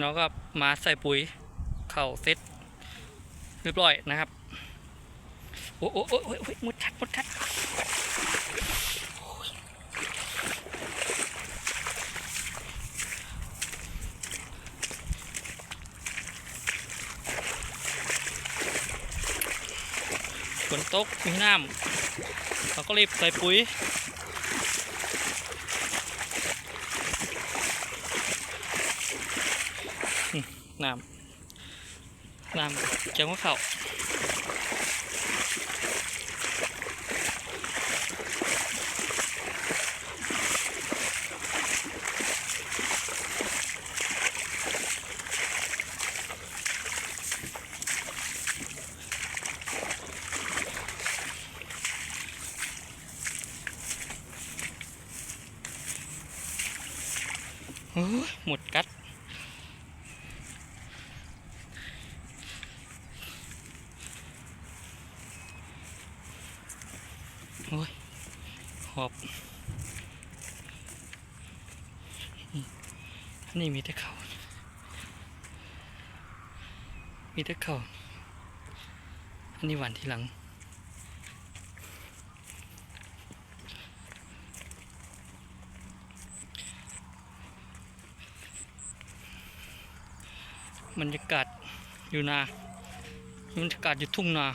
แล้วก็มาใส่ปุ๋ยเข่าเซ็ตเรียบร้อยนะครับ โอ้โอ้โอ้โอ้โอ้ยมุดคัดมุดคัดฝนตกมีน้ำเราก็รีบใส่ปุ๋ย น้ำน้ำเกี่ยวกับเขาวโอ้ยหมดกัดโอ้ยหอบนี่มีแต่เขามีแต่เขาอันนี้หวานที่หลังบรรยากาศอยู่นาบรรยากาศอยู่ทุ่งนา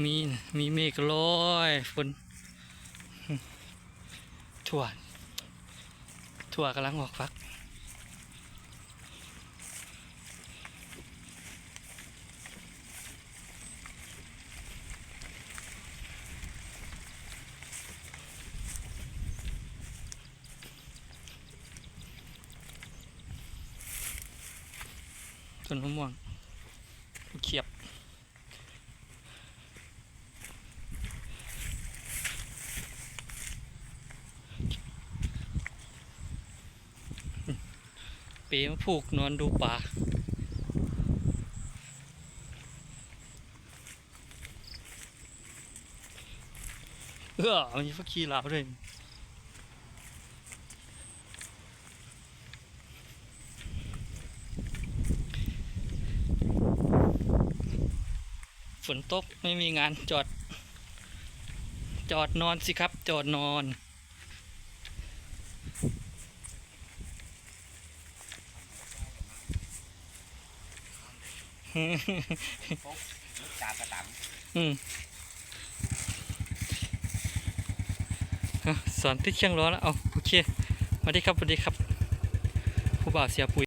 มีมีเมฆลอยฝนถั่วถั่วกำลังออกฟัก ต้นมะม่วงเขียบ ปมาผูกนอนดูป่าเออมีฟักขี้ลาวด้วยฝนตกไม่มีงานจอด จอดนอนสิครับ จอดนอน จากกระตังอืมสอนที่เชียงร้อนแล้วเอาโอเคสวัสดีครับสวัสดีครับ ผู้บ่าวเสียปุ๋ย